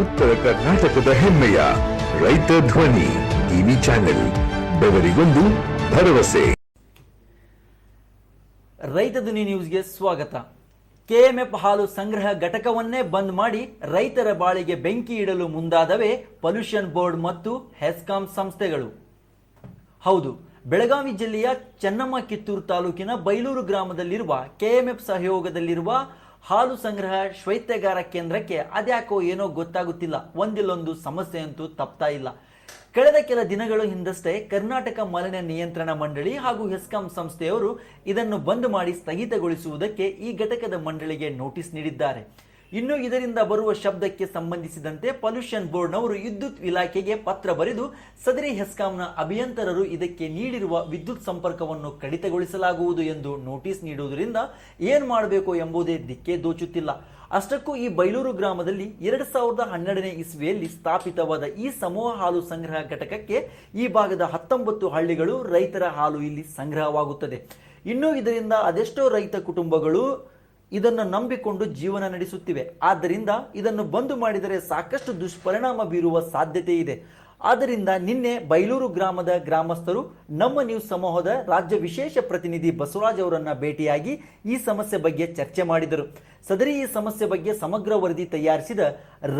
ಉತ್ತರ ಕರ್ನಾಟಕದ ಹೆಮ್ಮೆಯ ರೈತ ಧ್ವನಿ ಟಿವಿ ಚಾನೆಲ್, ಬೆವರಿಗೊಂದು ಭರವಸೆ. ರೈತ ಧ್ವನಿ ನ್ಯೂಸ್ಗೆ ಸ್ವಾಗತ. ಕೆಎಂಎಫ್ ಹಾಲು ಸಂಗ್ರಹ ಘಟಕವನ್ನೇ ಬಂದ್ ಮಾಡಿ ರೈತರ ಬಾಳಿಗೆ ಬೆಂಕಿ ಇಡಲು ಮುಂದಾದವೇ ಪೊಲ್ಯೂಷನ್ ಬೋರ್ಡ್ ಮತ್ತು ಹೆಸ್ಕಾಂ ಸಂಸ್ಥೆಗಳು. ಹೌದು, ಬೆಳಗಾವಿ ಜಿಲ್ಲೆಯ ಚೆನ್ನಮ್ಮ ಕಿತ್ತೂರು ತಾಲೂಕಿನ ಬೈಲೂರು ಗ್ರಾಮದಲ್ಲಿರುವ ಕೆಎಂಎಫ್ ಸಹಯೋಗದಲ್ಲಿರುವ ಹಾಲು ಸಂಗ್ರಹ ಶ್ವೈತ್ಯಗಾರ ಕೇಂದ್ರಕ್ಕೆ ಅದ್ಯಾಕೋ ಏನೋ ಗೊತ್ತಾಗುತ್ತಿಲ್ಲ. ಒಂದಿಲ್ಲೊಂದು ಸಮಸ್ಯೆ ಅಂತೂ ತಪ್ತಾ ಇಲ್ಲ. ಕಳೆದ ಕೆಲ ದಿನಗಳು ಹಿಂದಷ್ಟೇ ಕರ್ನಾಟಕ ಮಾಲಿನ್ಯ ನಿಯಂತ್ರಣ ಮಂಡಳಿ ಹಾಗೂ ಹೆಸ್ಕಾಂ ಸಂಸ್ಥೆಯವರು ಇದನ್ನು ಬಂದ್ ಮಾಡಿ ಸ್ಥಗಿತಗೊಳಿಸುವುದಕ್ಕೆ ಈ ಘಟಕದ ಮಂಡಳಿಗೆ ನೋಟಿಸ್ ನೀಡಿದ್ದಾರೆ. ಇನ್ನು ಇದರಿಂದ ಬರುವ ಶಬ್ದಕ್ಕೆ ಸಂಬಂಧಿಸಿದಂತೆ ಪೊಲ್ಯೂಷನ್ ಬೋರ್ಡ್ನವರು ವಿದ್ಯುತ್ ಇಲಾಖೆಗೆ ಪತ್ರ ಬರೆದು, ಸದರಿ ಹೆಸ್ಕಾಂನ ಅಭಿಯಂತರರು ಇದಕ್ಕೆ ನೀಡಿರುವ ವಿದ್ಯುತ್ ಸಂಪರ್ಕವನ್ನು ಕಡಿತಗೊಳಿಸಲಾಗುವುದು ಎಂದು ನೋಟಿಸ್ ನೀಡುವುದರಿಂದ ಏನು ಮಾಡಬೇಕು ಎಂಬುದೇ ದಿಕ್ಕೆ ದೋಚುತ್ತಿಲ್ಲ. ಅಷ್ಟಕ್ಕೂ ಈ ಬೈಲೂರು ಗ್ರಾಮದಲ್ಲಿ ಎರಡು ಸಾವಿರದ ಹನ್ನೆರಡನೇ ಇಸ್ವಿಯಲ್ಲಿ ಸ್ಥಾಪಿತವಾದ ಈ ಸಮೂಹ ಹಾಲು ಸಂಗ್ರಹ ಘಟಕಕ್ಕೆ ಈ ಭಾಗದ ಹತ್ತೊಂಬತ್ತು ಹಳ್ಳಿಗಳು ರೈತರ ಹಾಲು ಇಲ್ಲಿ ಸಂಗ್ರಹವಾಗುತ್ತದೆ. ಇನ್ನು ಇದರಿಂದ ಅದೆಷ್ಟೋ ರೈತ ಕುಟುಂಬಗಳು ಇದನ್ನು ನಂಬಿಕೊಂಡು ಜೀವನ ನಡೆಸುತ್ತಿವೆ. ಆದ್ದರಿಂದ ಇದನ್ನು ಬಂದು ಮಾಡಿದರೆ ಸಾಕಷ್ಟು ದುಷ್ಪರಿಣಾಮ ಬೀರುವ ಸಾಧ್ಯತೆ ಇದೆ. ಆದ್ದರಿಂದ ನಿನ್ನೆ ಬೈಲೂರು ಗ್ರಾಮದ ಗ್ರಾಮಸ್ಥರು, ನಮ್ಮ ನ್ಯೂಸ್ ಸಮೂಹದ ರಾಜ್ಯ ವಿಶೇಷ ಪ್ರತಿನಿಧಿ ಬಸವರಾಜ್ ಅವರನ್ನ ಭೇಟಿಯಾಗಿ ಈ ಸಮಸ್ಯೆ ಬಗ್ಗೆ ಚರ್ಚೆ ಮಾಡಿದರು. ಸದರಿ ಈ ಸಮಸ್ಯೆ ಬಗ್ಗೆ ಸಮಗ್ರ ವರದಿ ತಯಾರಿಸಿದ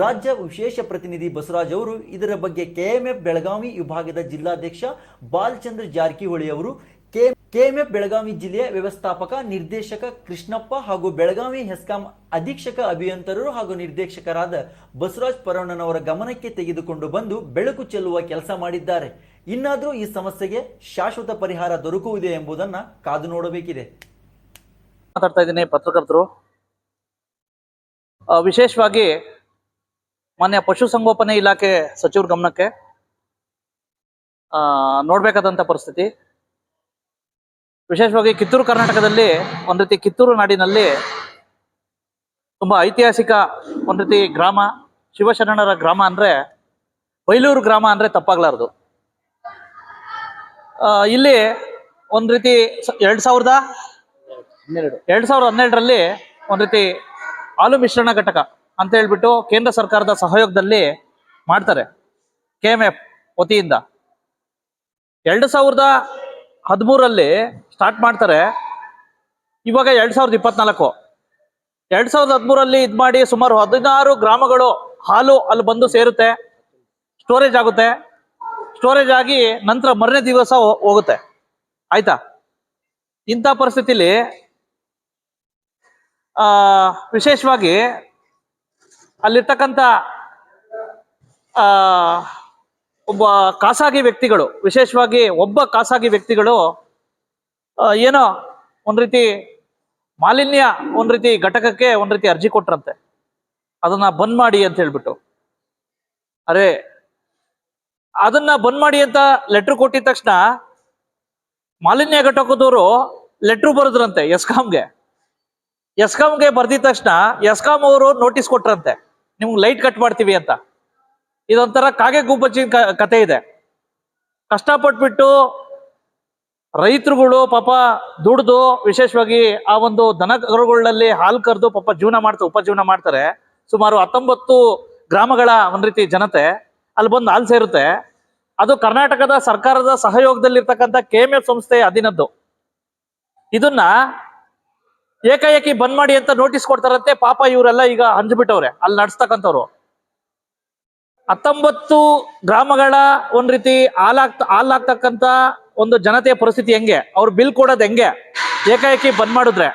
ರಾಜ್ಯ ವಿಶೇಷ ಪ್ರತಿನಿಧಿ ಬಸವರಾಜ್ ಅವರು, ಇದರ ಬಗ್ಗೆ ಕೆಎಂಎಫ್ ಬೆಳಗಾವಿ ವಿಭಾಗದ ಜಿಲ್ಲಾಧ್ಯಕ್ಷ ಬಾಲಚಂದ್ರ ಜಾರಕಿಹೊಳಿ ಅವರು ಕೆಎಂಎಫ್ ಬೆಳಗಾವಿ ಜಿಲ್ಲೆಯ ವ್ಯವಸ್ಥಾಪಕ ನಿರ್ದೇಶಕ ಕೃಷ್ಣಪ್ಪ ಹಾಗೂ ಬೆಳಗಾವಿ ಹೆಸ್ಕಾಂ ಅಧೀಕ್ಷಕ ಅಭಿಯಂತರರು ಹಾಗೂ ನಿರ್ದೇಶಕರಾದ ಬಸವರಾಜ್ ಪರವಣ್ಣನವರ ಗಮನಕ್ಕೆ ತೆಗೆದುಕೊಂಡು ಬಂದು ಬೆಳಕು ಚೆಲ್ಲುವ ಕೆಲಸ ಮಾಡಿದ್ದಾರೆ. ಇನ್ನಾದರೂ ಈ ಸಮಸ್ಯೆಗೆ ಶಾಶ್ವತ ಪರಿಹಾರ ದೊರಕುವುದೇ ಎಂಬುದನ್ನ ಕಾದು ನೋಡಬೇಕಿದೆ. ಮಾತಾಡ್ತಾ ಇದ್ದೀನಿ ಪತ್ರಕರ್ತರು. ವಿಶೇಷವಾಗಿ ಮಾನ್ಯ ಪಶುಸಂಗೋಪನೆ ಇಲಾಖೆ ಸಚಿವರ ಗಮನಕ್ಕೆ ಆ, ನೋಡ್ಬೇಕಾದಂತ ಪರಿಸ್ಥಿತಿ. ವಿಶೇಷವಾಗಿ ಕಿತ್ತೂರು ಕರ್ನಾಟಕದಲ್ಲಿ ಒಂದ್ ರೀತಿ ಕಿತ್ತೂರು ನಾಡಿನಲ್ಲಿ ತುಂಬಾ ಐತಿಹಾಸಿಕ ಒಂದ್ ರೀತಿ ಗ್ರಾಮ ಶಿವಶರಣರ ಗ್ರಾಮ ಅಂದ್ರೆ ಬೈಲೂರು ಗ್ರಾಮ ಅಂದ್ರೆ ತಪ್ಪಾಗ್ಲಾರ್ದು. ಆ, ಇಲ್ಲಿ ಒಂದ್ ರೀತಿ ಎರಡ್ ಸಾವಿರದ ಎರಡ್ ಸಾವಿರದ ಹನ್ನೆರಡರಲ್ಲಿ ಒಂದ್ ರೀತಿ ಹಾಲು ಮಿಶ್ರಣ ಘಟಕ ಅಂತ ಹೇಳ್ಬಿಟ್ಟು ಕೇಂದ್ರ ಸರ್ಕಾರದ ಸಹಯೋಗದಲ್ಲಿ ಮಾಡ್ತಾರೆ ಕೆ ಎಂ ಎಫ್ ವತಿಯಿಂದ. ಎರಡು ಸಾವಿರದ ಹದಿಮೂರಲ್ಲಿ ಸ್ಟಾರ್ಟ್ ಮಾಡ್ತಾರೆ. ಇವಾಗ ಎರಡು ಸಾವಿರದ ಇಪ್ಪತ್ನಾಲ್ಕು. ಎರಡ್ ಸಾವಿರದ ಹದಿಮೂರಲ್ಲಿ ಇದು ಮಾಡಿ ಸುಮಾರು ಹದಿನಾರು ಗ್ರಾಮಗಳು ಹಾಲು ಅಲ್ಲಿ ಬಂದು ಸೇರುತ್ತೆ. ಸ್ಟೋರೇಜ್ ಆಗುತ್ತೆ. ಸ್ಟೋರೇಜ್ ಆಗಿ ನಂತರ ಮರನೇ ದಿವಸ ಹೋಗುತ್ತೆ. ಆಯ್ತಾ? ಇಂಥ ಪರಿಸ್ಥಿತಿಲಿ ವಿಶೇಷವಾಗಿ ಅಲ್ಲಿರ್ತಕ್ಕಂಥ ಒಬ್ಬ ಖಾಸಗಿ ವ್ಯಕ್ತಿಗಳು, ವಿಶೇಷವಾಗಿ ಒಬ್ಬ ಖಾಸಗಿ ವ್ಯಕ್ತಿಗಳು ಏನೋ ಒಂದ್ ರೀತಿ ಮಾಲಿನ್ಯ ಒಂದ್ ರೀತಿ ಘಟಕಕ್ಕೆ ಒಂದ್ ರೀತಿ ಅರ್ಜಿ ಕೊಟ್ರಂತೆ. ಅದನ್ನ ಬಂದ್ ಮಾಡಿ ಅಂತ ಹೇಳ್ಬಿಟ್ಟು. ಅರೆ, ಅದನ್ನ ಬಂದ್ ಮಾಡಿ ಅಂತ ಲೆಟರ್ ಕೊಟ್ಟಿದ ತಕ್ಷಣ ಮಾಲಿನ್ಯ ಘಟಕದವರು ಲೆಟ್ರ್ ಬರೆದ್ರಂತೆ ಎಸ್ಕಾಮ್ಗೆ ಎಸ್ಕಾಮ್ಗೆ ಬರ್ದಿದ ತಕ್ಷಣ ಎಸ್ಕಾಮ್ ಅವರು ನೋಟಿಸ್ ಕೊಟ್ರಂತೆ. ನಿಮ್ಗೆ ಲೈಟ್ ಕಟ್ ಮಾಡ್ತೀವಿ ಅಂತ. ಇದೊಂಥರ ಕಾಗೆ ಗುಬ್ಬಚ್ಚಿನ ಕತೆ ಇದೆ. ಕಷ್ಟಪಟ್ಬಿಟ್ಟು ರೈತರುಗಳು ಪಾಪ ದುಡ್ದು ವಿಶೇಷವಾಗಿ ಆ ಒಂದು ದನಗಳಲ್ಲಿ ಹಾಲು ಕರೆದು ಪಾಪ ಜೀವನ ಮಾಡ್ತಾರೆ ಉಪಜೀವನ ಮಾಡ್ತಾರೆ. ಸುಮಾರು ಹತ್ತೊಂಬತ್ತು ಗ್ರಾಮಗಳ ಒಂದ್ ರೀತಿ ಜನತೆ, ಅಲ್ಲಿ ಬಂದು ಹಾಲು ಸೇರುತ್ತೆ. ಅದು ಕರ್ನಾಟಕದ ಸರ್ಕಾರದ ಸಹಯೋಗದಲ್ಲಿರ್ತಕ್ಕಂಥ ಕೆ ಎಂ ಎಫ್ ಸಂಸ್ಥೆ ಅಧೀನದ್ದು. ಇದನ್ನ ಏಕಾಏಕಿ ಬಂದ್ ಮಾಡಿ ಅಂತ ನೋಟಿಸ್ ಕೊಡ್ತಾರಂತೆ, ಪಾಪ ಇವರೆಲ್ಲ ಈಗ ಹಂಚ್ಬಿಟ್ಟವ್ರೆ ಅಲ್ಲಿ ನಡ್ಸ್ತಕ್ಕಂಥವ್ರು. ಹತ್ತೊಂಬತ್ತು ಗ್ರಾಮಗಳ ಒಂದ್ ರೀತಿ ಹಾಲಾಗ್ತ ಹಾಲಾಗ್ತಕ್ಕಂತ ಒಂದು ಜನತೆಯ ಪರಿಸ್ಥಿತಿ ಹೆಂಗೆ? ಅವ್ರು ಬಿಲ್ ಕೊಡೋದು ಹೆಂಗೆ? ಏಕಾಏಕಿ ಬಂದ್ ಮಾಡಿದ್ರೆ?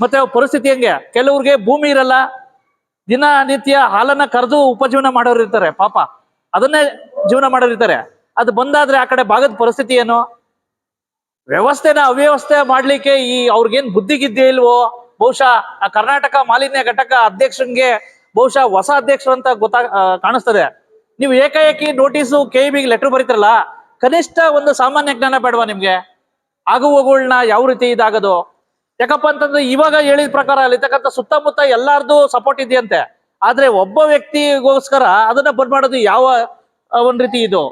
ಮತ್ತೆ ಅವ್ರ ಪರಿಸ್ಥಿತಿ ಹೆಂಗೆ? ಕೆಲವ್ರಿಗೆ ಭೂಮಿ ಇರಲ್ಲ. ದಿನ ನಿತ್ಯ ಹಾಲನ್ನ ಕರೆದು ಉಪಜೀವನ ಮಾಡೋರು ಇರ್ತಾರೆ, ಪಾಪ. ಅದನ್ನೇ ಜೀವನ ಮಾಡೋರು ಇರ್ತಾರೆ. ಅದು ಬಂದಾದ್ರೆ ಆ ಕಡೆ ಭಾಗದ ಪರಿಸ್ಥಿತಿ ಏನು? ವ್ಯವಸ್ಥೆನ ಅವ್ಯವಸ್ಥೆ ಮಾಡ್ಲಿಕ್ಕೆ ಈ ಅವ್ರಿಗೇನ್ ಬುದ್ಧಿಗಿದ್ದೇ ಇಲ್ವೋ? ಬಹುಶಃ ಆ ಕರ್ನಾಟಕ ಮಾಲಿನ್ಯ ಘಟಕ ಅಧ್ಯಕ್ಷನ್ಗೆ ಬಹುಶಃ ಹೊಸ ಅಧ್ಯಕ್ಷರು ಅಂತ ಗೊತ್ತಾ ಆ, ಕಾಣಿಸ್ತದೆ. ನೀವು ಏಕಾಏಕಿ ನೋಟಿಸು ಕೆ ಬಿಗೆ ಲೆಟರ್ ಬರೀತಾರಲ್ಲ ಕನಿಷ್ಠ ಒಂದು ಸಾಮಾನ್ಯ ಜ್ಞಾನ ಬೇಡವಾ ನಿಮ್ಗೆ? ಆಗುವಗಳನ್ನ ಯಾವ ರೀತಿ ಇದಾಗೋದು? ಯಾಕಪ್ಪ ಅಂತಂದ್ರೆ ಇವಾಗ ಹೇಳಿದ ಪ್ರಕಾರ ಅಲ್ಲಿರ್ತಕ್ಕಂಥ ಸುತ್ತಮುತ್ತ ಎಲ್ಲಾರ್ದು ಸಪೋರ್ಟ್ ಇದೆಯಂತೆ. ಆದ್ರೆ ಒಬ್ಬ ವ್ಯಕ್ತಿಗೋಸ್ಕರ ಅದನ್ನ ಬಂದ್ ಮಾಡೋದು ಯಾವ ಒಂದ್ ರೀತಿ ಇದು?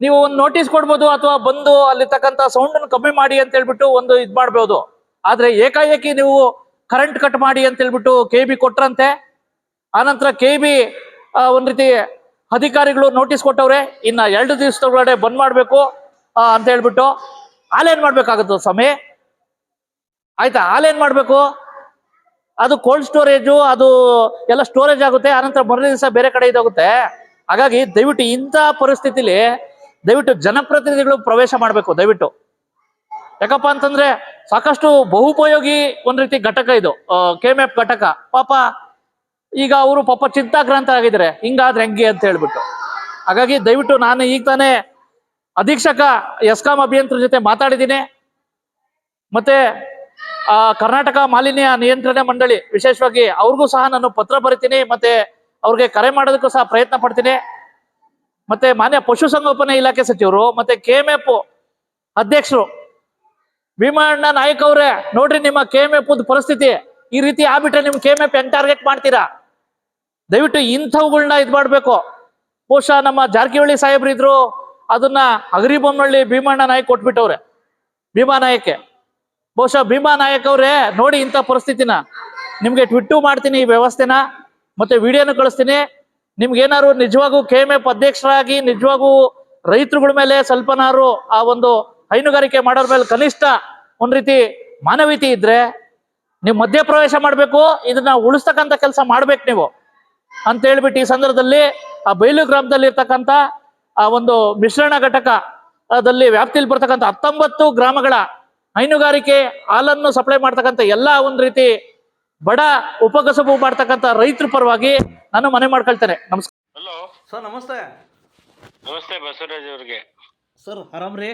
ನೀವು ಒಂದು ನೋಟಿಸ್ ಕೊಡ್ಬೋದು ಅಥವಾ ಬಂದು ಅಲ್ಲಿರ್ತಕ್ಕಂಥ ಸೌಂಡ್ ಅನ್ನು ಕಮ್ಮಿ ಮಾಡಿ ಅಂತ ಹೇಳ್ಬಿಟ್ಟು ಒಂದು ಇದ್ ಮಾಡ್ಬೋದು. ಆದ್ರೆ ಏಕಾಏಕಿ ನೀವು ಕರೆಂಟ್ ಕಟ್ ಮಾಡಿ ಅಂತ ಹೇಳ್ಬಿಟ್ಟು ಕೆ ಬಿ ಕೊಟ್ರಂತೆ. ಆನಂತರ ಕೆ ಬಿ ಒಂದ್ ರೀತಿ ಅಧಿಕಾರಿಗಳು ನೋಟಿಸ್ ಕೊಟ್ಟವ್ರೆ, ಇನ್ನ ಎರಡು ದಿವಸದೊಳಗಡೆ ಬಂದ್ ಮಾಡ್ಬೇಕು ಅಂತ ಹೇಳ್ಬಿಟ್ಟು ಹಾಲೇನ್ ಮಾಡ್ಬೇಕಾಗತ್ತ ಸ್ವಾಮಿ? ಆಯ್ತಾ? ಹಾಲೇನ್ ಮಾಡ್ಬೇಕು? ಅದು ಕೋಲ್ಡ್ ಸ್ಟೋರೇಜು ಅದು ಎಲ್ಲ ಸ್ಟೋರೇಜ್ ಆಗುತ್ತೆ, ಆನಂತರ ಮೊದಲನೇ ದಿವಸ ಬೇರೆ ಕಡೆ ಇದಾಗುತ್ತೆ. ಹಾಗಾಗಿ ದಯವಿಟ್ಟು ಇಂಥ ಪರಿಸ್ಥಿತಿಲಿ ದಯವಿಟ್ಟು ಜನಪ್ರತಿನಿಧಿಗಳು ಪ್ರವೇಶ ಮಾಡಬೇಕು, ದಯವಿಟ್ಟು. ಯಾಕಪ್ಪ ಅಂತಂದ್ರೆ ಸಾಕಷ್ಟು ಬಹುಪಯೋಗಿ ಒಂದ್ ರೀತಿ ಘಟಕ ಇದು. ಕೆ ಎಫ್ ಘಟಕ. ಪಾಪ ಈಗ ಅವರು ಪಾಪ ಚಿಂತಾಕ್ರಾಂತ ಆಗಿದ್ದಾರೆ ಹಿಂಗಾದ್ರೆ ಹೆಂಗೆ ಅಂತ ಹೇಳ್ಬಿಟ್ಟು. ಹಾಗಾಗಿ ದಯವಿಟ್ಟು ನಾನು ಈಗ ತಾನೇ ಅಧೀಕ್ಷಕ ಎಸ್ಕಾಂ ಅಭಿಯಂತರ ಜೊತೆ ಮಾತಾಡಿದ್ದೀನಿ. ಮತ್ತೆ ಆ, ಕರ್ನಾಟಕ ಮಾಲಿನ್ಯ ನಿಯಂತ್ರಣ ಮಂಡಳಿ ವಿಶೇಷವಾಗಿ ಅವ್ರಿಗೂ ಸಹ ನಾನು ಪತ್ರ ಬರಿತೀನಿ. ಮತ್ತೆ ಅವ್ರಿಗೆ ಕರೆ ಮಾಡೋದಕ್ಕೂ ಸಹ ಪ್ರಯತ್ನ ಪಡ್ತೀನಿ. ಮತ್ತೆ ಮಾನ್ಯ ಪಶುಸಂಗೋಪನೆ ಇಲಾಖೆ ಸಚಿವರು ಮತ್ತೆ ಕೆ ಅಧ್ಯಕ್ಷರು ಭೀಮಣ್ಣ ನಾಯಕ್ ಅವ್ರೆ, ನೋಡ್ರಿ ನಿಮ್ಮ ಕೆ ಎಂ ಎಫ್ ಪರಿಸ್ಥಿತಿ. ಈ ರೀತಿ ಆಗ್ಬಿಟ್ರೆ ನಿಮ್ ಕೆ ಎಂ ಎಫ್ ಟಾರ್ಗೆಟ್ ಮಾಡ್ತೀರಾ? ದಯವಿಟ್ಟು ಇಂಥವುಗಳನ್ನ ಇದ್ ಮಾಡ್ಬೇಕು. ಬಹುಶಃ ನಮ್ಮ ಜಾರಕಿಹೊಳಿ ಸಾಹೇಬ್ರು ಇದ್ರು, ಅದನ್ನ ಅಗರಿಬೊಮ್ಮಳ್ಳಿ ಭೀಮಣ್ಣ ನಾಯಕ್ ಕೊಟ್ಬಿಟ್ಟವ್ರೆ. ಭೀಮಾ ನಾಯಕ್ಕೆ. ಬಹುಶಃ ಭೀಮಾ ನಾಯಕ್ ಅವ್ರೆ, ನೋಡಿ ಇಂಥ ಪರಿಸ್ಥಿತಿನ. ನಿಮ್ಗೆ ಟ್ವಿಟ್ಟು ಮಾಡ್ತೀನಿ ಈ ವ್ಯವಸ್ಥೆನ, ಮತ್ತೆ ವಿಡಿಯೋನು ಕಳಿಸ್ತೀನಿ. ನಿಮ್ಗೆ ಏನಾದ್ರು ನಿಜವಾಗೂ ಕೆ ಎಂ ಎಫ್ ಅಧ್ಯಕ್ಷರಾಗಿ, ನಿಜವಾಗೂ ರೈತರುಗಳ ಮೇಲೆ ಸ್ವಲ್ಪನಾರು ಆ ಒಂದು ಹೈನುಗಾರಿಕೆ ಮಾಡೋರ್ ಮೇಲೆ ಕನಿಷ್ಠ ಒಂದ್ ರೀತಿ ಮಾನವೀಯತೆ ಇದ್ರೆ ನೀವು ಮಧ್ಯಪ್ರವೇಶ ಮಾಡ್ಬೇಕು ಇದನ್ನ ಉಳಿಸ್ತಕ್ಕಂಥ ಕೆಲಸ ಮಾಡ್ಬೇಕು ನೀವು. ಅಂತ ಹೇಳ್ಬಿಟ್ಟು ಈ ಸಂದರ್ಭದಲ್ಲಿ ಆ ಬೈಲು ಗ್ರಾಮದಲ್ಲಿ ಇರ್ತಕ್ಕಂಥ ಆ ಒಂದು ಮಿಶ್ರಣ ಘಟಕ ಅದಲ್ಲಿ ವ್ಯಾಪ್ತಿಯಲ್ಲಿ ಬರ್ತಕ್ಕಂಥ ಹತ್ತೊಂಬತ್ತು ಗ್ರಾಮಗಳ ಹೈನುಗಾರಿಕೆ ಹಾಲನ್ನು ಸಪ್ಲೈ ಮಾಡ್ತಕ್ಕಂಥ ಎಲ್ಲಾ ಒಂದ್ ರೀತಿ ಬಡ ಉಪಕಸಬು ಮಾಡ್ತಕ್ಕಂಥ ರೈತರ ಪರವಾಗಿ ನಾನು ಮನೆ ಮಾಡ್ಕೊಳ್ತೇನೆ. ನಮಸ್ಕಾರ. ಹಲೋ ಸರ್ ನಮಸ್ತೆ. ನಮಸ್ತೆ ಬಸವರಾಜ್ ಅವ್ರಿಗೆ. ಸರ್ ಆರಾಮ್ ರೀ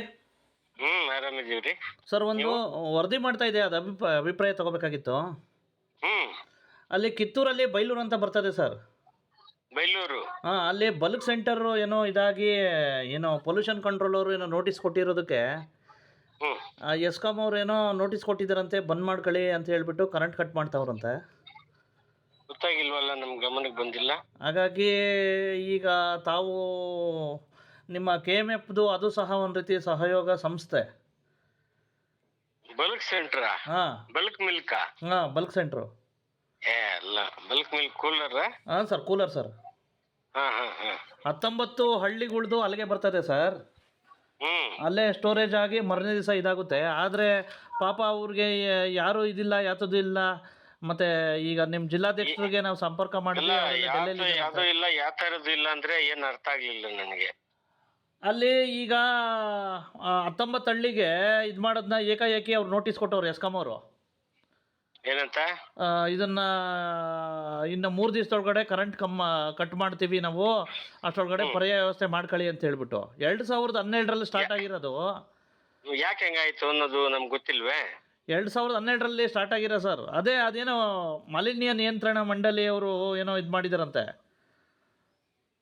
ಹ್ಮ್ ಆರಾಮಿದೀವ್ರಿ ಸರ್ ಒಂದು ವರದಿ ಮಾಡ್ತಾ ಇದೆ ಅದು ಅಭಿಪ್ರಾಯ ಅಭಿಪ್ರಾಯ ತಗೋಬೇಕಾಗಿತ್ತು. ಹ್ಮ್. ಅಲ್ಲಿ ಕಿತ್ತೂರಲ್ಲಿ ಬೈಲೂರು ಅಂತ ಬರ್ತದೆ ಸರ್. ಬೈಲೂರು? ಹಾಂ ಅಲ್ಲಿ ಬಲ್ಕ್ ಸೆಂಟರ್ ಏನೋ ಇದಾಗಿ ಏನೋ ಪೊಲ್ಯೂಷನ್ ಕಂಟ್ರೋಲ್ ಅವರು ಏನೋ ನೋಟಿಸ್ ಕೊಟ್ಟಿರೋದಕ್ಕೆ ಹ್ಮ್. ಎಸ್ಕಾಮ್ ಅವ್ರು ಏನೋ ನೋಟಿಸ್ ಕೊಟ್ಟಿದ್ದಾರಂತೆ ಬಂದ್ ಮಾಡ್ಕೊಳ್ಳಿ ಅಂತ ಹೇಳ್ಬಿಟ್ಟು ಕರೆಂಟ್ ಕಟ್ ಮಾಡ್ತಾವ್ರಂತೆ. ಗೊತ್ತಾಗಿಲ್ವಲ್ಲ ನಮ್ ಗಮನಕ್ಕೆ ಬಂದಿಲ್ಲ. ಹಾಗಾಗಿ ಈಗ ತಾವು ನಿಮ್ಮ ಕೆ ಎಂ ಎಫ್ದು ಅದು ಸಹ ಒಂದು ರೀತಿ ಸಹಯೋಗ ಸಂಸ್ಥೆ. ಬಲ್ಕ್ ಸೆಂಟ್ರಾ? ಹಾಂ. ಬಲ್ಕ್ ಮಿಲ್ಕಾ? ಹಾಂ ಬಲ್ಕ್ ಸೆಂಟ್ರು. ಏ ಅಲ್ಲ ಬಲ್ಕ್ ಮಿಲ್ಕ್ ಕೂಲರ್? ಹಾಂ ಸರ್ ಕೂಲರ್ ಸರ್. ಹಾ ಹಾ ಹಾ. ಹತ್ತೊಂಬತ್ತು ಹಳ್ಳಿಗಳ್ದು ಅಲ್ಲಿಗೆ ಬರ್ತದೆ ಸರ್. ಅಲ್ಲೇ ಸ್ಟೋರೇಜ್ ಆಗಿ ಮರನೇ ದಿವಸ ಇದಾಗುತ್ತೆ. ಆದರೆ ಪಾಪ ಅವ್ರಿಗೆ ಯಾರು ಇದಿಲ್ಲ ಯಾತದು ಇಲ್ಲ. ಮತ್ತೆ ಈಗ ನಿಮ್ಮ ಜಿಲ್ಲಾಧ್ಯಕ್ಷರಿಗೆ ನಾವು ಸಂಪರ್ಕ ಮಾಡಿಲ್ಲ ಯಾವ್ದು ಇಲ್ಲ ಯಾವ ತರದ್ದು ಇಲ್ಲ ಅಂದ್ರೆ ಏನ್ ಅರ್ಥ ಆಗ್ಲಿಲ್ಲ ನನಗೆ. ಅಲ್ಲಿ ಈಗ ಹತ್ತೊಂಬತ್ತು ಹಳ್ಳಿಗೆ ಇದು ಮಾಡೋದನ್ನ ಏಕಾಏಕಿ ಅವ್ರು ನೋಟಿಸ್ ಕೊಟ್ಟವ್ರು ಎಸ್ಕಾಮ್ ಅವರು. ಏನಂತ? ಇದನ್ನ ಇನ್ನು ಮೂರು ದಿವಸದೊಳಗಡೆ ಕರೆಂಟ್ ಕಮ್ಮ ಕಟ್ ಮಾಡ್ತೀವಿ ನಾವು. ಅಷ್ಟೊಳಗಡೆ ಪರ್ಯಾಯ ವ್ಯವಸ್ಥೆ ಮಾಡ್ಕೊಳ್ಳಿ ಅಂತ ಹೇಳ್ಬಿಟ್ಟು. ಎರಡು ಸಾವಿರದ ಹನ್ನೆರಡರಲ್ಲಿ ಸ್ಟಾರ್ಟ್ ಆಗಿರೋದು. ಯಾಕೆ ಹೆಂಗಾಯ್ತು ಅನ್ನೋದು ನಮ್ಗೆ ಗೊತ್ತಿಲ್ವೇ? ಎರಡು ಸಾವಿರದ ಹನ್ನೆರಡರಲ್ಲಿ ಸ್ಟಾರ್ಟ್ ಆಗಿರೋ ಸರ್. ಅದೇ ಅದೇನೋ ಮಾಲಿನ್ಯ ನಿಯಂತ್ರಣ ಮಂಡಳಿಯವರು ಏನೋ ಇದು ಮಾಡಿದಾರಂತೆ.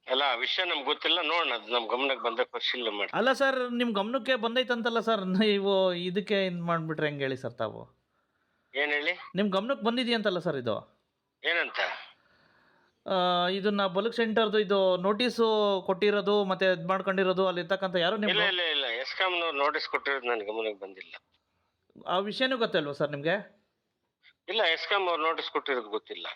ಅಲ್ಲ ಆ ವಿಷಯ ನಮ್ಗೆ ಗೊತ್ತಿಲ್ಲ. ನೋಡೋಣ ಅದು ನಮ್ಮ ಗಮನಕ್ಕೆ ಬಂದ ಪರಿಶೀಲನೆ ಮಾಡಿ ಅಲ್ಲ ಸರ್ ನಿಮ್ಮ ಗಮನಕ್ಕೆ ಬಂದೈತಂತಲ್ಲ ಸರ್ ನೀವು ಇದಕ್ಕೆ ಇದು ಮಾಡಿಬಿಟ್ರೆ ಹೆಂಗೆ ಹೇಳಿ ಸರ್ ತಾವು? ಏನ್ ಹೇಳಿ? ನಿಮ್ಮ ಗಮನಕ್ಕೆ ಬಂದಿದೆಯಂತಲ್ಲ ಸರ್ ಇದು? ಏನಂತ? ಆ, ಇದನ್ನ ಬಲಕ್ ಸೆಂಟರ್ದು ಇದು ನೋಟಿಸ್ ಕೊಟ್ಟಿರೋದು ಮತ್ತೆ ಇದು ಮಾಡ್ಕೊಂಡಿರೋದು ಅಲ್ಲಿ ಇರ್ತಕ್ಕಂಥ ಯಾರು ಇಲ್ಲ ನಿಮ್ಮ ಇಲ್ಲ. ಇಲ್ಲ ಎಸ್ಕಾಮ್ನವ್ರು ನೋಟಿಸ್ ಕೊಟ್ಟಿರೋದು ನನ್ನ ಗಮನಕ್ಕೆ ಬಂದಿಲ್ಲ. ಆ ವಿಷಯನೂ ಗೊತ್ತಲ್ವಾ ಸರ್ ನಿಮಗೆ? ಇಲ್ಲ ಎಸ್ಕಾಮ್ ಅವ್ರು ನೋಟಿಸ್ ಕೊಟ್ಟಿರೋದು ಗೊತ್ತಿಲ್ಲ.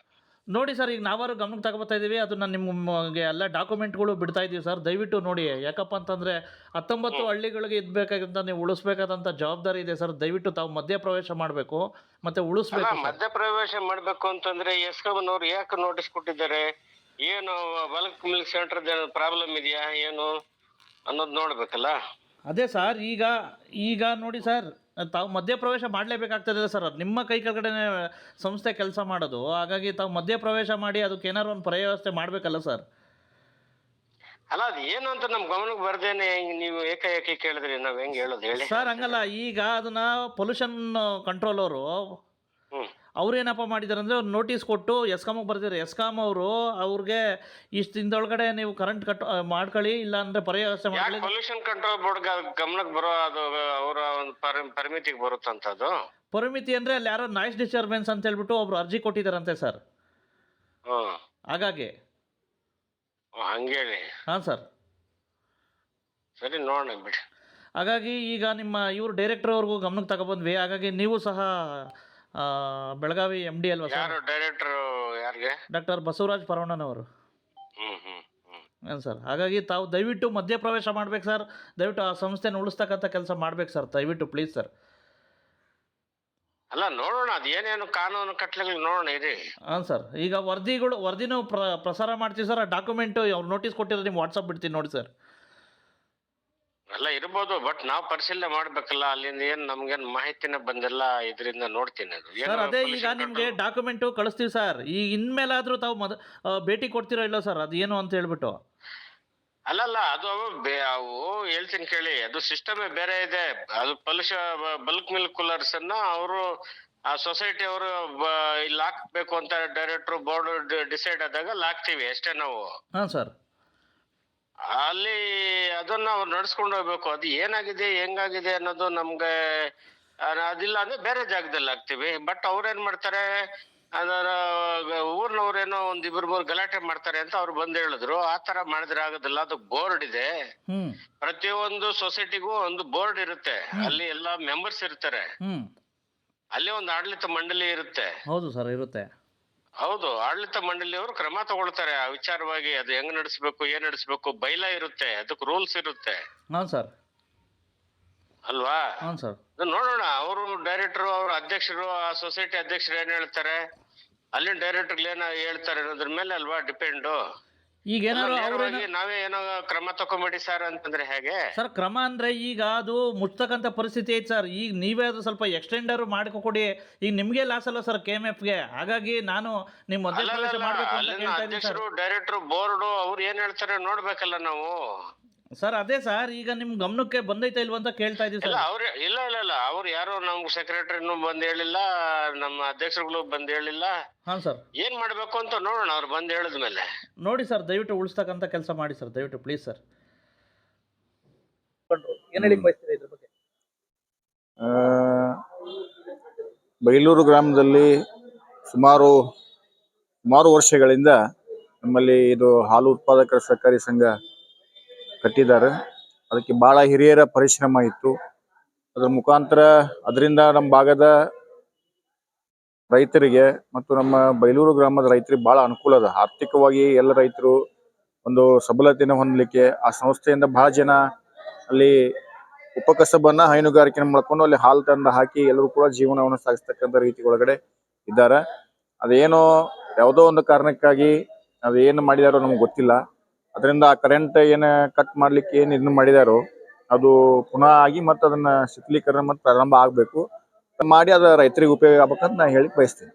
ನೋಡಿ ಸರ್ ಈಗ ನಾವಾರು ಗಮನಕ್ಕೆ ತಗೋಬರ್ತಾ ಇದ್ದೀವಿ ಅದನ್ನು ನಿಮಗೆ ಎಲ್ಲ ಡಾಕ್ಯುಮೆಂಟ್ಗಳು ಬಿಡ್ತಾ ಇದ್ದೀವಿ ಸರ್. ದಯವಿಟ್ಟು ನೋಡಿ ಯಾಕಪ್ಪ ಅಂತಂದರೆ ಹತ್ತೊಂಬತ್ತು ಹಳ್ಳಿಗಳಿಗೆ ಇದ್ಬೇಕಾಗಿದ್ದ ನೀವು ಉಳಿಸ್ಬೇಕಾದಂಥ ಜವಾಬ್ದಾರಿ ಇದೆ ಸರ್. ದಯವಿಟ್ಟು ತಾವು ಮಧ್ಯಪ್ರವೇಶ ಮಾಡಬೇಕು ಮತ್ತೆ ಉಳಿಸ್ಬೇಕು ಮಧ್ಯ ಮಧ್ಯಪ್ರವೇಶ ಮಾಡಬೇಕು ಅಂತಂದ್ರೆ ಎಸ್ಕಮ್ನವ್ರು ಯಾಕೆ ನೋಟಿಸ್ ಕೊಟ್ಟಿದ್ದಾರೆ? ಏನು ಬಲ್ಕ್ ಮಿಲ್ಕ್ ಸೆಂಟರ್ ಪ್ರಾಬ್ಲಮ್ ಇದೆಯಾ ಏನು ಅನ್ನೋದು ನೋಡ್ಬೇಕಲ್ಲ. ಅದೇ ಸರ್ ಈಗ ಈಗ ನೋಡಿ ಸರ್ ತಾವು ಮಧ್ಯಪ್ರವೇಶ ಮಾಡಲೇಬೇಕಾಗ್ತದೆ ಸರ್ ಅದು ನಿಮ್ಮ ಕೈ ಕೆಳಗಡೆ ಸಂಸ್ಥೆ ಕೆಲಸ ಮಾಡೋದು. ಹಾಗಾಗಿ ತಾವು ಮಧ್ಯಪ್ರವೇಶ ಮಾಡಿ ಅದಕ್ಕೆ ಏನಾರು ಒಂದು ಪರ್ಯವಸ್ಥೆ ವ್ಯವಸ್ಥೆ ಮಾಡಬೇಕಲ್ಲ ಸರ್? ಅಲ್ಲ ಅದು ಏನು ಅಂತ ನಮ್ಮ ಗಮನಕ್ಕೆ ಬರ್ದೇನೆ ನೀವು ಏಕಾಏಕಿ ಕೇಳಿದ್ರಿ ನಾವು ಹೆಂಗೆ ಹೇಳೋದು ಹೇಳಿ. ಸರ್ ಹಂಗಲ್ಲ ಈಗ ಅದನ್ನ ಪೊಲ್ಯೂಷನ್ ಕಂಟ್ರೋಲ್ ಅವರು ಅವ್ರೇನಪ್ಪ ಮಾಡಿದಾರೆ ಅಂದರೆ ಅವ್ರು ನೋಟಿಸ್ ಕೊಟ್ಟು ಎಸ್ಕಾಮಿಗೆ ಬರ್ದಿದ್ದಾರೆ. ಎಸ್ಕಾಮ್ ಅವರು ಅವ್ರಿಗೆ ಇಷ್ಟು ದಿನದೊಳಗಡೆ ನೀವು ಕರೆಂಟ್ ಕಟ್ ಮಾಡ್ಕೊಳ್ಳಿ ಇಲ್ಲ ಅಂದರೆ ಪರ್ಯಾಯ ವ್ಯವಸ್ಥೆ ಯಾಕೆ ಪೊಲ್ಯೂಷನ್ ಕಂಟ್ರೋಲ್ ಬೋರ್ಡ್ ಗಮನಕ್ಕೆ ಬರೋ ಅದು ಅವರ ಒಂದು ಪರಿಮಿತಿಗೆ ಬರುತ್ತಂಥದ್ದು ಪರಿಮಿತಿ ಅಂದರೆ ಅಲ್ಲಿ ಯಾರೋ ನಾಯ್ಸ್ ಡಿಸ್ಟರ್ಬೆನ್ಸ್ ಅಂತ ಹೇಳ್ಬಿಟ್ಟು ಒಬ್ರು ಅರ್ಜಿ ಕೊಟ್ಟಿದ್ದಾರಂತೆ ಸರ್. ಹಾಗಾಗಿ. ಹಂಗೇಳಿ. ಹಾಂ ಸರ್. ಸರಿ ನೋಡೋಣ ಬಿಡಿ. ಹಾಗಾಗಿ ಈಗ ನಿಮ್ಮ ಇವರು ಡೈರೆಕ್ಟರ್ ಅವ್ರಿಗೂ ಗಮನಕ್ಕೆ ತಗೊಬಂದ್ವಿ. ಹಾಗಾಗಿ ನೀವು ಸಹ ಬೆಳಗಾವಿ ಎಂ ಡಿ ಅಲ್ವಾ ಸರ್ ಯಾರು ಡೈರೆಕ್ಟರ್ ಯಾರು ಯಾರಿಗೆ? ಡಾಕ್ಟರ್ ಬಸವರಾಜ್ ಪರವಣ್ಣನವರು. ಹ್ಮ್ ಹ್ಮ್ ಹ್ಮ್. ಏನು ಸರ್ ಹಾಗಾಗಿ ತಾವು ದಯವಿಟ್ಟು ಮಧ್ಯಪ್ರವೇಶ ಮಾಡ್ಬೇಕು ಸರ್ ದಯವಿಟ್ಟು ಆ ಸಂಸ್ಥೆನ ಉಳಿಸ್ತಕ್ಕಂಥ ಕೆಲಸ ಮಾಡ್ಬೇಕು ಸರ್ ದಯವಿಟ್ಟು ಪ್ಲೀಸ್ ಸರ್ ಅಲ್ಲ ನೋಡೋಣ ಅದೇನೇನು ಏನೇನು ಕಾನೂನು ಕಟ್ಲೆಗಳು ನೋಡೋಣ ಇರಿ. ಹಾಂ ಸರ್ ಈಗ ವರದಿಗಳು ವರದಿನೂ ಪ್ರ ಪ್ರಸಾರ ಮಾಡ್ತೀವಿ ಸರ್ ಆ ಡಾಕ್ಯುಮೆಂಟು ಅವ್ರು ನೋಟಿಸ್ ಕೊಟ್ಟಿರೋದು ನಿಮ್ಮ ವಾಟ್ಸಪ್ ಬಿಡ್ತೀನಿ ನೋಡಿ ಸರ್ ಎಲ್ಲ ಇರ್ಬೋದು ಬಟ್ ನಾವ್ ಪರಿಶೀಲನೆ ಮಾಡ್ಬೇಕಲ್ಲ ಅಲ್ಲಿಂದ ಏನ್ ನಮ್ಗೇನ್ ಮಾಹಿತಿನ ಬಂದಿಲ್ಲ ಇದರಿಂದ ನೋಡ್ತೀನಿ ಅದು. ಏನು ಸರ್ ಅದೇ ಈಗ ನಿಮಗೆ ಡಾಕ್ಯುಮೆಂಟು ಕಳಿಸ್ತೀವಿ ಸರ್ ಈ ಇನ್ಮೇಲಾದರೂ ತಾವು ಮದ ಆ, ಭೇಟಿ ಕೊಡ್ತೀರೋ ಇಲ್ಲ ಸರ್ ಅದು ಏನು ಅಂತ ಹೇಳ್ಬಿಟ್ಟು. ಅಲ್ಲಲ್ಲ ಅದು ಬೇ- ಅವು ಹೇಳ್ತೀನಿ ಕೇಳಿ. ಅದು ಸಿಸ್ಟಮೇ ಬೇರೆ ಇದೆ. ಅದು ಪಲ್ಶ ಬಲ್ಕ್ ಮಿಲ್ಕ್ ಕೂಲರ್ಸ್ ಅನ್ನ ಅವರು ಆ ಸೊಸೈಟಿ ಅವರು ಇಲ್ಲಿ ಹಾಕ್ಬೇಕು ಅಂತ ಡೈರೆಕ್ಟರ್ ಬೋರ್ಡ್ ಡಿಸೈಡ್ ಆದಾಗ ಅಲ್ಲಿ ಹಾಕ್ತಿವಿ ಅಷ್ಟೇ ನಾವು. ಹಾಂ ಸರ್ ಅಲ್ಲಿ ಅದನ್ನ ಅವ್ರು ನಡ್ಸ್ಕೊಂಡು ಹೋಗ್ಬೇಕು. ಅದು ಏನಾಗಿದೆ ಹೆಂಗಾಗಿದೆ ಅನ್ನೋದು ನಮ್ಗೆ ಅದ್- ಅದಿಲ್ಲ ಅಂದ್ರೆ ಬೇರೆ ಜಾಗದಲ್ಲಿ ಹಾಕ್ತಿವಿ. ಬಟ್ ಅವ್ರೇನ್ ಮಾಡ್ತಾರೆ ಅದರ ಊರ್ನವ್ರೇನೋ ಒಂದ್ ಇಬ್ಬರು ಮೂರು ಗಲಾಟೆ ಮಾಡ್ತಾರೆ ಅಂತ ಅವ್ರು ಬಂದ್ ಹೇಳಿದ್ರು. ಆ ತರ ಮಾಡಿದ್ರೆ ಆಗೋದಿಲ್ಲ. ಅದು ಬೋರ್ಡ್ ಇದೆ. ಪ್ರತಿಯೊಂದು ಸೊಸೈಟಿಗೂ ಒಂದು ಬೋರ್ಡ್ ಇರುತ್ತೆ. ಅಲ್ಲಿ ಎಲ್ಲಾ ಮೆಂಬರ್ಸ್ ಇರ್ತಾರೆ. ಅಲ್ಲಿ ಒಂದು ಆಡಳಿತ ಮಂಡಳಿ ಇರುತ್ತೆ. ಹೌದು ಸರ್ ಇರುತ್ತೆ. ಹೌದು ಆಡಳಿತ ಮಂಡಳಿಯವರು ಕ್ರಮ ತಗೊಳ್ತಾರೆ. ಆ ವಿಚಾರವಾಗಿ ಅದು ಹೆಂಗ್ ನಡೆಸಬೇಕು ಏನ್ ನಡೆಸಬೇಕು ಬೈಲ ಇರುತ್ತೆ ಅದಕ್ಕೆ ರೂಲ್ಸ್ ಇರುತ್ತೆ. ಸರ್. ಅಲ್ವಾ? ಹಾಂ ಸರ್. ಅದು ನೋಡೋಣ ಅವರು ಡೈರೆಕ್ಟರ್ ಅವ್ರ ಅಧ್ಯಕ್ಷರು ಆ ಸೊಸೈಟಿ ಅಧ್ಯಕ್ಷರು ಏನ್ ಹೇಳ್ತಾರೆ? ಅಲ್ಲಿನ ಡೈರೆಕ್ಟರ್ ಏನ ಹೇಳ್ತಾರೆ ಅನ್ನೋದ್ರ ಮೇಲೆ ಅಲ್ವಾ ಡಿಪೆಂಡ್? ಈಗ ಏನಾದ್ರು ನಾವೇ ಏನೋ ಕ್ರಮ ತಕೊಂಬಿಡಿ ಸರ್ ಅಂತಂದ್ರೆ ಹೇಗೆ? ಸರ್ ಕ್ರಮ ಅಂದ್ರೆ ಈಗ ಅದು ಮುಚ್ತಕ್ಕಂಥ ಪರಿಸ್ಥಿತಿ ಐತೆ ಸರ್. ಈಗ ನೀವೇ ಅದು ಸ್ವಲ್ಪ ಎಕ್ಸ್ಟೆಂಡರ್ ಮಾಡ್ಕೊಡಿ ಈಗ ನಿಮ್ಗೆ ಲಾಸ್ ಅಲ್ಲ ಸರ್ ಕೆ ಎಂ ಎಫ್ಗೆ. ಹಾಗಾಗಿ ನಾನು ನಿಮ್ಮ ಮೊದಲ ಅಲ್ಲಲ್ಲ, ಮಾಡಬೇಕು ಅಂತ ಅಲ್ಲಿನ ಕೇಳ್ತಾ ಇದ್ದೀನಿ ಸರ್. ಅಧ್ಯಕ್ಷರು ಡೈರೆಕ್ಟರ್ ಬೋರ್ಡ್ ಅವ್ರು ಏನ್ ಹೇಳ್ತಾರೆ ನೋಡ್ಬೇಕಲ್ಲ ನಾವು. ಸರ್ ಅದೇ ಸರ್ ಈಗ ನಿಮ್ ಗಮನಕ್ಕೆ ಬಂದೈತಾ ಇಲ್ವಾ ಅಂತ ಕೇಳ್ತಾ ಇದ್ದೀವಿ ಇಲ್ಲ ಸರ್. ಅವ್ರ ಇಲ್ಲ ಇಲ್ಲ ಇಲ್ಲ ಅವ್ರು ಯಾರು ನಮ್ಗೆ ಸೆಕ್ರೆಟರಿನು ಬಂದ್ ಹೇಳಿಲ್ಲ ನಮ್ಮ ಅಧ್ಯಕ್ಷರುಗಳು ಬಂದ್ ಹೇಳಿಲ್ಲ. ಹಾ ಸರ್. ಏನ್ ಮಾಡ್ಬೇಕು ಅಂತ ನೋಡೋಣ ಅವ್ರು ಬಂದ್ ಹೇಳಿದ್ಮೇಲೆ. ನೋಡಿ ಸರ್ ದಯವಿಟ್ಟು ಉಳಿಸ್ತಕ್ಕಂಥ ಕೆಲಸ ಮಾಡಿ ಸರ್ ದಯವಿಟ್ಟು ಪ್ಲೀಸ್ ಸರ್. ಏನ್ ಹೇಳಿ ಬಯಸ್ತೀರಾ ಇದ್ರ ಬಗ್ಗೆ? ಆ, ಬೈಲೂರು ಗ್ರಾಮದಲ್ಲಿ ಸುಮಾರು ಸುಮಾರು ವರ್ಷಗಳಿಂದ ನಮ್ಮಲ್ಲಿ ಇದು ಹಾಲು ಉತ್ಪಾದಕರ ಸಹಕಾರಿ ಸಂಘ ಕಟ್ಟಿದ್ದಾರೆ. ಅದಕ್ಕೆ ಬಹಳ ಹಿರಿಯರ ಪರಿಶ್ರಮ ಇತ್ತು. ಅದರ ಮುಖಾಂತರ ಅದರಿಂದ ನಮ್ಮ ಭಾಗದ ರೈತರಿಗೆ ಮತ್ತು ನಮ್ಮ ಬೈಲೂರು ಗ್ರಾಮದ ರೈತರಿಗೆ ಬಹಳ ಅನುಕೂಲ ಅದ. ಆರ್ಥಿಕವಾಗಿ ಎಲ್ಲ ರೈತರು ಒಂದು ಸಬಲತೆಯನ್ನು ಹೊಂದಲಿಕ್ಕೆ ಆ ಸಂಸ್ಥೆಯಿಂದ ಬಹಳ ಜನ ಅಲ್ಲಿ ಉಪಕಸಬನ್ನ ಹೈನುಗಾರಿಕೆ ಮಾಡ್ಕೊಂಡು ಅಲ್ಲಿ ಹಾಲು ತಂದು ಹಾಕಿ ಎಲ್ಲರೂ ಕೂಡ ಜೀವನವನ್ನು ಸಾಗಿಸ್ತಕ್ಕಂಥ ರೀತಿ ಒಳಗಡೆ ಇದ್ದಾರೆ. ಅದೇನೋ ಯಾವುದೋ ಒಂದು ಕಾರಣಕ್ಕಾಗಿ ಅದೇನು ಮಾಡಿದಾರೋ ನಮ್ಗೆ ಗೊತ್ತಿಲ್ಲ. ಅದರಿಂದ ಆ ಕರೆಂಟ್ ಏನ್ ಕಟ್ ಮಾಡ್ಲಿಕ್ಕೆ ಏನ್ ಇದನ್ನ ಮಾಡಿದಾರೋ ಅದು ಪುನಃ ಆಗಿ ಮತ್ತೆ ಅದನ್ನ ಶಿಥಲೀಕರಣ ಮತ್ತೆ ಪ್ರಾರಂಭ ಆಗ್ಬೇಕು. ಮಾಡಿ ಅದ ರೈತರಿಗೆ ಉಪಯೋಗ ಆಗ್ಬೇಕಂತ ನಾ ಹೇಳಿ ಬಯಸ್ತೀನಿ.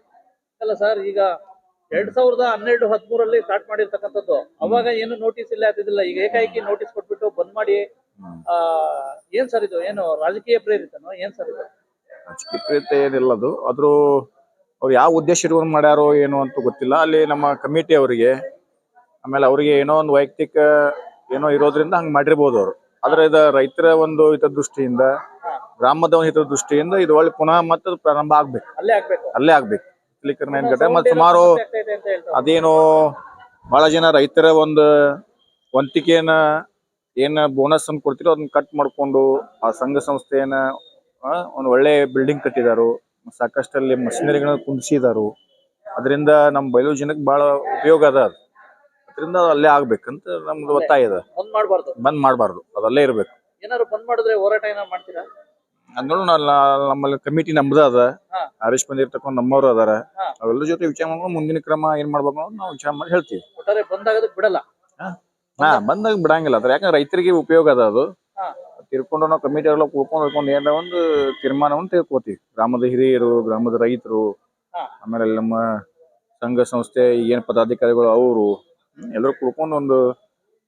ಅಲ್ಲ ಸರ್ ಈಗ ಎರಡ್ ಸಾವಿರದ ಹನ್ನೆರಡು ಹದಿಮೂರಲ್ಲಿ ಸ್ಟಾರ್ಟ್ ಮಾಡಿರ್ತಕ್ಕಂಥದ್ದು ಅವಾಗ ಏನು ನೋಟಿಸ್ ಇಲ್ಲ ಆಗ್ತಿದ್ದಿಲ್ಲ ಈಗ ಏಕಾಏಕಿ ನೋಟಿಸ್ ಕೊಟ್ಬಿಟ್ಟು ಬಂದ್ ಮಾಡಿ ಆ ಏನ್ ಸರ್ ಇದು? ಏನು ರಾಜಕೀಯ ಪ್ರೇರಿತನೋ? ಏನ್ ಸರ್ ಇದು? ರಾಜಕೀಯ ಏನಿಲ್ಲ ಅದು. ಅದ್ರ ಅವ್ರು ಯಾವ ಉದ್ದೇಶ ಇಟ್ಕೊಂಡು ಮಾಡ್ಯಾರೋ ಏನೋ ಅಂತ ಗೊತ್ತಿಲ್ಲ. ಅಲ್ಲಿ ನಮ್ಮ ಕಮಿಟಿ ಅವರಿಗೆ ಆಮೇಲೆ ಅವರಿಗೆ ಏನೋ ಒಂದು ವೈಯಕ್ತಿಕ ಏನೋ ಇರೋದ್ರಿಂದ ಹಂಗ್ ಮಾಡಿರ್ಬೋದು ಅವರು. ಆದ್ರೆ ಇದು ರೈತರ ಒಂದು ಹಿತದೃಷ್ಟಿಯಿಂದ ಗ್ರಾಮದ ಒಂದು ಹಿತದೃಷ್ಟಿಯಿಂದ ಇದು ಒಳ್ಳೆ ಪುನಃ ಮತ್ತೆ ಪ್ರಾರಂಭ ಆಗ್ಬೇಕು. ಅಲ್ಲೇ ಆಗ್ಬೇಕು. ಅಲ್ಲೇ ಆಗ್ಬೇಕು. ಕ್ಲಿಕ್ಕರ್ ಏನ್ ಮತ್ತೆ ಸುಮಾರು. ಅದೇನು ಬಹಳ ಜನ ರೈತರ ಒಂದು ವಂತಿಕೆಯನ್ನ ಏನ ಬೋನಸ್ ಅನ್ನು ಕೊಡ್ತಿರೋ ಅದನ್ನ ಕಟ್ ಮಾಡ್ಕೊಂಡು ಆ ಸಂಘ ಸಂಸ್ಥೆಯನ್ನ ಒಂದು ಒಳ್ಳೆ ಬಿಲ್ಡಿಂಗ್ ಕಟ್ಟಿದಾರು. ಸಾಕಷ್ಟಲ್ಲಿ ಮಷಿನರಿಗಳನ್ನ ಕುಂದಿಸಿದಾರು ಅದರಿಂದ ನಮ್ಮ ಬಯಲು ಜನಕ್ಕೆ ಬಹಳ ಉಪಯೋಗ ಅದ ಅದು. ಅದರಿಂದ ಅದು ಅಲ್ಲೇ ಆಗ್ಬೇಕಂತ ನಮ್ಗೆ ಗೊತ್ತಾಗಿದೆ ಬಂದ್ ಮಾಡಬಾರ್ದು. ಬಂದ್ ಮಾಡಬಾರ್ದು. ಅದಲ್ಲೇ ಇರ್ಬೇಕು. ಏನಾದ್ರು ಬಂದ್ ಮಾಡಿದ್ರೆ ಹೋರಾಟ ಏನಾರು ಮಾಡ್ತೀರಾ? ನಮ್ಮಲ್ಲಿ ಕಮಿಟಿ ನಮ್ದ ಅದ. ಹಾ. ಬಂದಿರ್ ಬಂದಿರ್ತಕ್ಕಂಥ ನಮ್ಮವ್ರು ಅದಾರ. ಹಾ. ಅವೆಲ್ಲ ಜೊತೆ ವಿಚಾರ ಮಾಡ್ಕೊಂಡು ಮುಂದಿನ ಕ್ರಮ ಏನ್ ಮಾಡ್ಬೇಕು ಅನ್ನೋದು ನಾವು ವಿಚಾರ ಮಾಡಿ ಹೇಳ್ತೀವಿ. ಒಟ್ಟಾರೆ ಬಿಡಲ್ಲ. ಹಾ. ಬಂದಾಗ ಬಿಡಂಗಿಲ್ಲ. ಅದ್ರ ಯಾಕಂದ್ರೆ ರೈತರಿಗೆ ಉಪಯೋಗ ಅದ ಅದು. ಹಾ. ತಿರ್ಕೊಂಡು ನಾವು ಕಮಿಟಿ ಎಲ್ಲ ಕೂತ್ಕೊಂಡು ಹೋಗ್ಕೊಂಡು ಏನಾರ ಒಂದು ತೀರ್ಮಾನವನ್ನು ತೆಗೆದುಕೋತೀವಿ ಗ್ರಾಮದ ಹಿರಿಯರು ಗ್ರಾಮದ ರೈತರು ಹಾ. ಆಮೇಲೆ ನಮ್ಮ ಸಂಘ ಸಂಸ್ಥೆ ಏನ್ ಪದಾಧಿಕಾರಿಗಳು ಅವರು ಎಲ್ಲರೂ ಕುಡ್ಕೊಂಡು ಒಂದು